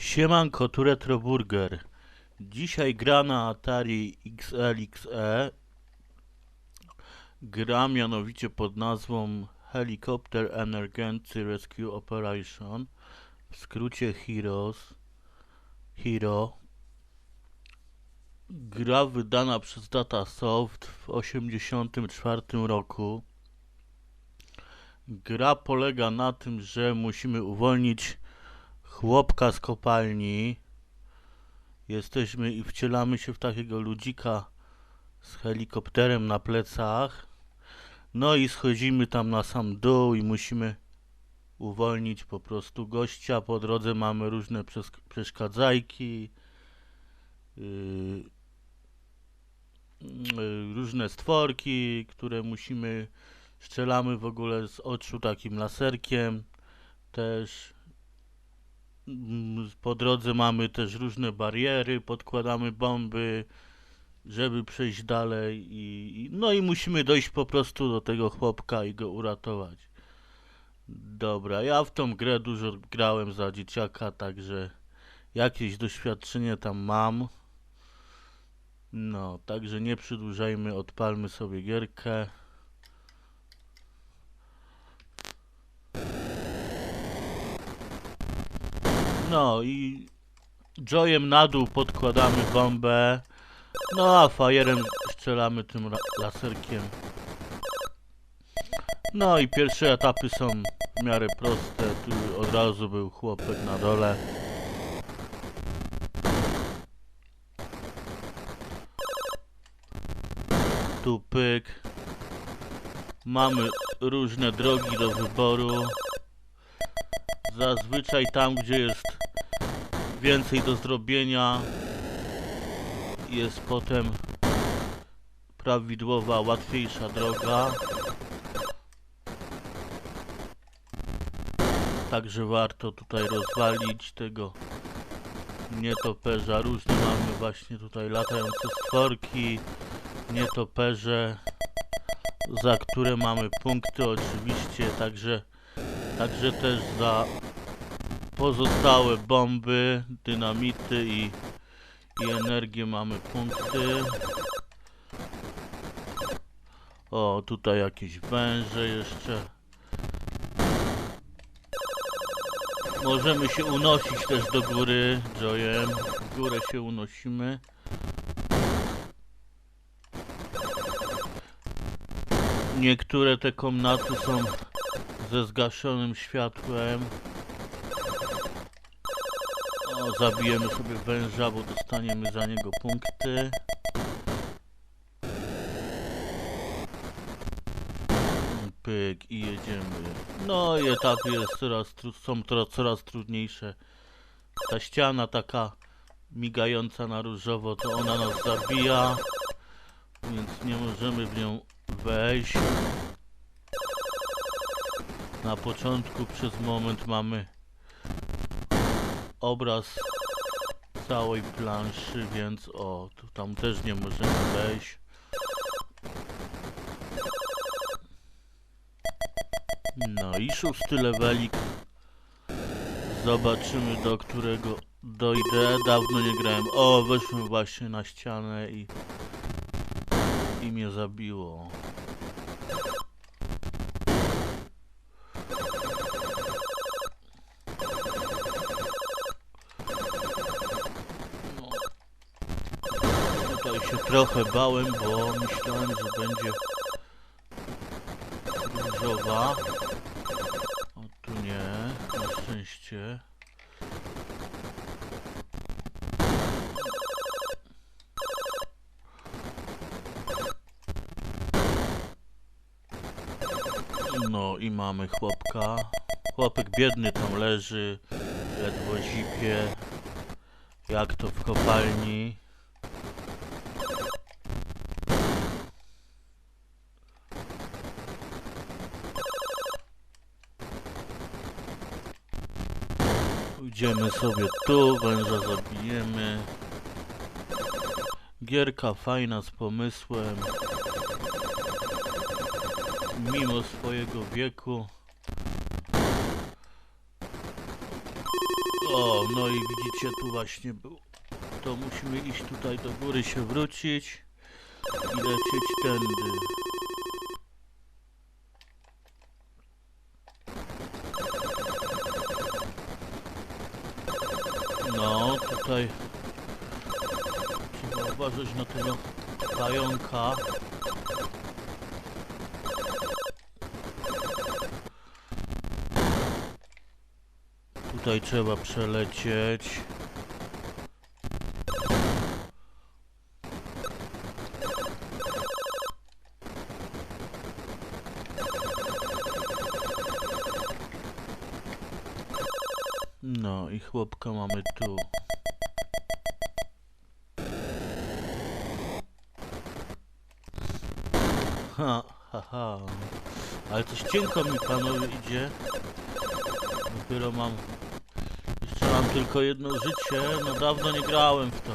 Siemanko, tu Retroburger. Dzisiaj gra na Atari XLXE. Gra mianowicie pod nazwą Helicopter Emergency Rescue Operation. W skrócie Heroes. Hero. Gra wydana przez Datasoft w 1984 roku. Gra polega na tym, że musimy uwolnić chłopka z kopalni. Jesteśmy i wcielamy się w takiego ludzika z helikopterem na plecach. No i schodzimy tam na sam dół i musimy uwolnić po prostu gościa. Po drodze mamy różne przes- przeszkadzajki, yy, yy, różne stworki, które musimy, strzelamy w ogóle z oczu takim laserkiem też. Mm, Po drodze mamy też różne bariery, podkładamy bomby, żeby przejść dalej i, no i musimy dojść po prostu do tego chłopka i go uratować. Dobra, ja w tą grę dużo grałem za dzieciaka, także jakieś doświadczenie tam mam. No, także nie przedłużajmy, odpalmy sobie gierkę. No i joyem na dół podkładamy bombę. No a fajerem strzelamy tym laserkiem. No i pierwsze etapy są w miarę proste. Tu od razu był chłopek na dole. Tu pyk. Mamy różne drogi do wyboru. Zazwyczaj tam, gdzie jest więcej do zrobienia, jest potem prawidłowa, łatwiejsza droga. Także warto tutaj rozwalić tego nietoperza. Różne mamy właśnie tutaj latające stworki, nietoperze, za które mamy punkty oczywiście, także, także też za pozostałe bomby, dynamity i, i energię mamy punkty. O, tutaj jakieś węże jeszcze. Możemy się unosić też do góry, Joyem. W górę się unosimy. Niektóre te komnaty są ze zgaszonym światłem. O, zabijemy sobie węża, bo dostaniemy za niego punkty. Pyk i jedziemy. No i etapy jest coraz, są to, coraz trudniejsze. Ta ściana taka migająca na różowo, to ona nas zabija. Więc nie możemy w nią wejść. Na początku przez moment mamy obraz całej planszy, więc o, tu tam też nie możemy wejść. No i szósty levelik. Zobaczymy do którego dojdę. Dawno nie grałem. O, weszłem właśnie na ścianę i i mnie zabiło. No. Tutaj się trochę bałem, bo myślałem, że będzie różowa. O tu nie, na szczęście. No i mamy chłopka. Chłopek biedny tam leży, ledwo zipie. Jak to w kopalni. Idziemy sobie tu, węża zabijemy. Gierka fajna z pomysłem. Mimo swojego wieku O, no i widzicie, tu właśnie był. To musimy iść tutaj do góry, się wrócić i lecieć tędy. No, tutaj trzeba uważać na tego pająka. Tutaj trzeba przelecieć. No i chłopka mamy tu. Ha, ha, ha. Ale coś cienko mi panowie idzie. Dopiero mam. Jeszcze mam tylko jedno życie. No dawno nie grałem w to.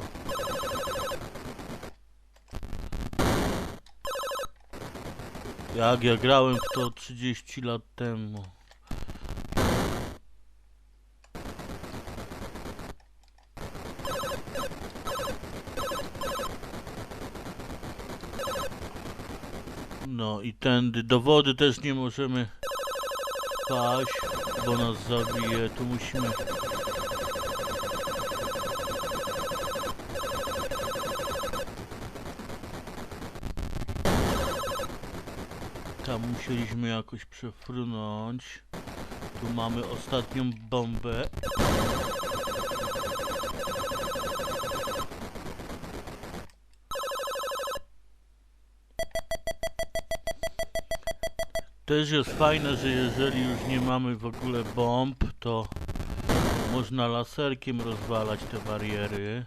Jak ja grałem w to 30 lat temu. No i tędy do wody też nie możemy paść, bo nas zabije. Tu musimy. Tam musieliśmy jakoś przefrunąć. Tu mamy ostatnią bombę. Też jest fajne, że jeżeli już nie mamy w ogóle bomb, to można laserkiem rozwalać te bariery.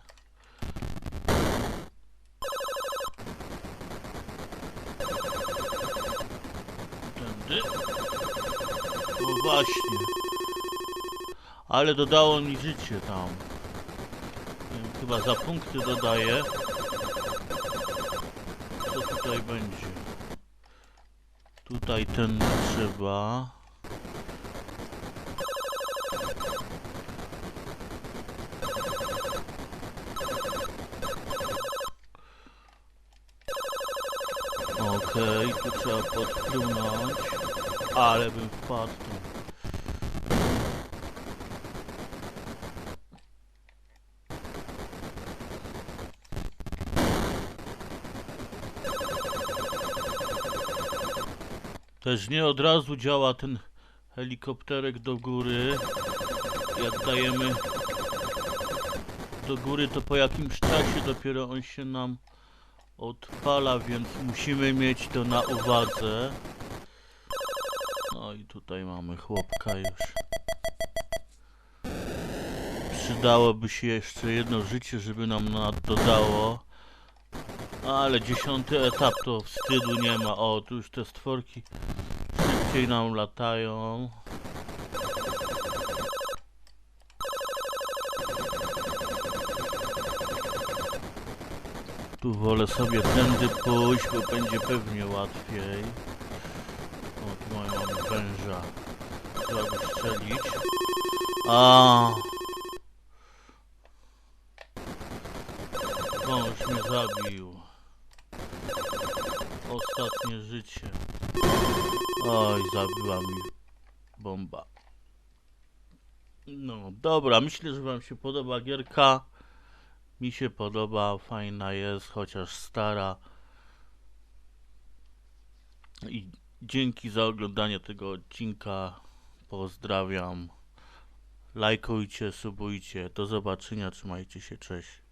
Tędy. No właśnie. Ale dodało mi życie tam. Chyba za punkty dodaje. Co tutaj będzie? Tutaj ten trzeba. Okej, tu trzeba podpłynąć. Ale bym wpadł. Też nie od razu działa ten helikopterek do góry. Jak dajemy do góry, to po jakimś czasie dopiero on się nam odpala, więc musimy mieć to na uwadze. No i tutaj mamy chłopka już. Przydałoby się jeszcze jedno życie, żeby nam na dodało. Ale dziesiąty etap to wstydu nie ma. O, tu już te stworki szybciej nam latają. Tu wolę sobie tędy pójść, bo będzie pewnie łatwiej. O, tu mamy węża. Trzeba go strzelić. A. Wąż mnie zabił. Ostatnie życie. Oj, zabiła mi bomba. No, dobra, myślę, że wam się podoba gierka. Mi się podoba, fajna jest, chociaż stara. I dzięki za oglądanie tego odcinka. Pozdrawiam. Lajkujcie, subujcie. Do zobaczenia, trzymajcie się, cześć.